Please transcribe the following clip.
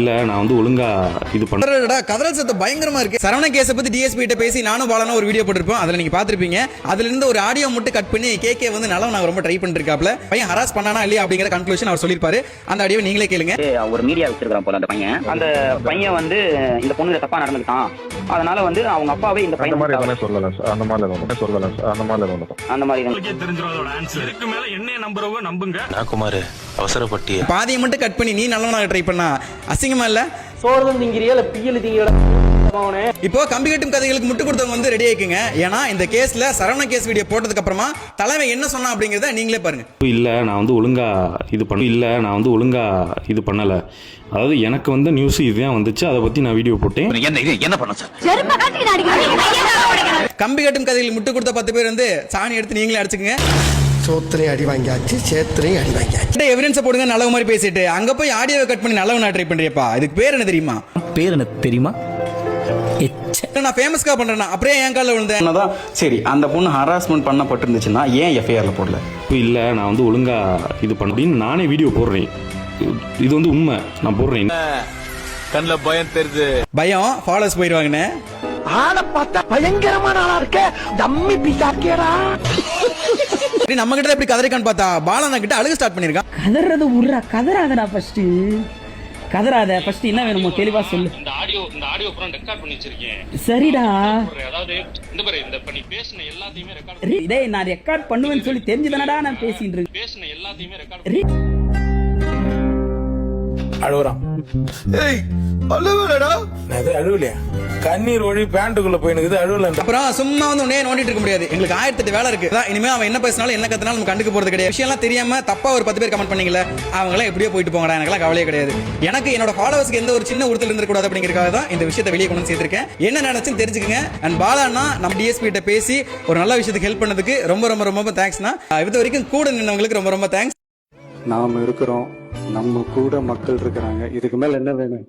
இல்லை நான் வந்து ஒழுங்கா இது பண்ண கதறடா, கதறல் சத்தம் பயங்கரமா இருக்கு. சரவண கேஸை பத்தி டிஎஸ்பி கிட்ட பேசி நானும் பாலனும் ஒரு வீடியோ போட்டிருப்போம். அதுல நீங்க பாத்திருப்பீங்க அதுல இருந்து ஒரு ஆடியோ மட்டும் கட் பண்ணி கேகே வந்து நல்லா நான் ரொம்ப ட்ரை பண்ணிருக்காப்ல பையன் ஹராஸ் பண்ணானா இல்லையா அப்படிங்கிற கன்க்ளூஷன் அவர் சொல்லியிருப்பாரு. அந்த ஆடியோ நீங்களே கேளுங்க. ஒரு மீடியா வச்சிருக்கான் போல அந்த பையன். அந்த பையன் வந்து இந்த பொண்ணு தப்பா நடந்துக்கிட்டான். அதனால வந்து அவங்க அப்பாவே இந்த அந்த மாதிரி பையன் எதுவுமே சொல்லல சார் அந்த மாதிரி எதுவும் சொல்லல சார் அந்த மாதிரி எதுவும் அந்த மாதிரி தெரிஞ்சிடும் அதோட ஆன்சர் இதுக்கு மேல என்னைய நம்புறவங்க நம்புங்க. நான் குமார் அவசரப்பட்டிய. பாதியை மட்டும் கட் பண்ணி நீ நல்லவனாக ட்ரை பண்ணா. அசிங்கமா இல்ல? சோறுதும் திங்கிறியா இல்ல பியல் திங்கிற இப்போ கம்பி கட்டும் கதைகளுக்கு முட்டு கொடுத்தவங்க வந்து ரெடி ஆயிக்குங்க. ஏன்னா இந்த கேஸ்ல சரவண கேஸ் வீடியோ போட்டதுக்கு அப்புறமா தலைமை என்ன சொன்னா அப்படிங்கறத நீங்களே பாருங்க. இல்லை நான் வந்து ஒழுங்கா இது பண்ண இல்லை நான் வந்து ஒழுங்கா இது பண்ணலை. அதாவது எனக்கு வந்த நியூஸ் இதுதான் வந்துச்சு அதை பற்றி நான் வீடியோ போட்டேன். என்ன பண்ண சார்? கம்பி கட்டும் கதைகளுக்கு முட்டு கொடுத்த பத்து பேர் வந்து சாணி எடுத்து நீங்களே அடிச்சுக்கங்க. சோத்திரையும் அடி வாங்கியாச்சு சேத்திரையும் அடி வாங்கியாச்சு. எவிடன்ஸ் போடுங்க நல்லவ மாதிரி பேசிட்டு அங்க போய் ஆடியோவை கட் பண்ணி நல்லவனா ட்ரை பண்றியப்பா. இதுக்கு பேர் என்ன தெரியுமா? பேர் என்ன தெரியுமா? நான் ஃபேமஸ்க்கா பண்றேன் அப்படியே என் காலில் விழுந்தேன். தான் சரி அந்த பொண்ணு ஹராஸ்மெண்ட் பண்ணப்பட்டிருந்துச்சுன்னா ஏன் எஃப்ஐஆர்ல போடல? இல்லை நான் வந்து ஒழுங்கா இது பண்ண அப்படின்னு நானே வீடியோ போடுறேன். இது வந்து உண்மை நான் போடுறேன். கண்ணில் பயம் தெரியுது. பயம் ஃபாலோஸ் போயிருவாங்கன்னு. ஆளை பார்த்தா பயங்கரமான ஆளா இருக்க. தம்மி பிசாக்கேடா சரி நம்ம கிட்ட எப்படி கதறிக்கான்னு பார்த்தா பாலனா கிட்ட அழுக ஸ்டார்ட் பண்ணிருக்கான் கதறது உர்றா கதறாதடா ஃபர்ஸ்ட் கதறாத ஃபர்ஸ்ட் என்ன வேணுமோ தெளிவா சொல்லு. இந்த ஆடியோ இந்த ஆடியோ அப்புறம் ரெக்கார்ட் பண்ணி வச்சிருக்கேன். சரிடா. அதாவது இந்த பாரு இந்த நீ பேசின எல்லாத்தையுமே ரெக்கார்ட் ரே- டேய் நான் ரெக்கார்ட் பண்ணுவேன்னு சொல்லி தெரிஞ்சுதானடா நான் பேசிட்டு இருக்கேன். பேசின எல்லாத்தையுமே ரெக்கார்ட் அழுகுறான் ஏய் அழுவலடா. அது அழுவலையா? கண்ணீர் ஒழி பேண்ட்டுக்குள்ள போயினுக்குது அழுவலன்ற அப்புறம் சும்மா வந்து உடனே நோண்டிட்டு இருக்க முடியாது. எங்களுக்கு ஆயிரத்தெட்டு வேலை இருக்கு. இனிமே அவன் என்ன பேசினாலும் என்ன கத்தினாலும் நம்ம கண்டுக்க போறது கிடையாது. விஷயம்லாம் தெரியாம தப்பா ஒரு பத்து பேர் கமெண்ட் பண்ணீங்கல்ல அவங்களாம் எப்படியோ போயிட்டு போங்கடா. எனக்கெல்லாம் கவலையே கிடையாது. எனக்கு என்னோட ஃபாலோவர்ஸ்க்கு எந்த ஒரு சின்ன உறுத்தல் இருந்திருக்கூடாது அப்படிங்கிறதுக்காக தான் இந்த விஷயத்தை வெளியே கொண்டு வந்து சேர்த்திருக்கேன். என்ன நினைச்சுன்னு தெரிஞ்சுக்கங்க. அண்ட் பாலானா நம்ம டிஎஸ்பி கிட்ட பேசி ஒரு நல்ல விஷயத்துக்கு ஹெல்ப் பண்ணதுக்கு ரொம்ப ரொம்ப ரொம்ப தேங்க்ஸ்னா இது வரைக்கும் கூட நின்றவங்களுக்கு ரொம்ப ரொம்ப தேங்க்ஸ் நாம இருக்கிறோம். நம்ம கூட மக்கள் இருக்கிறாங்க. இதுக்கு மேல என்ன வேணும்?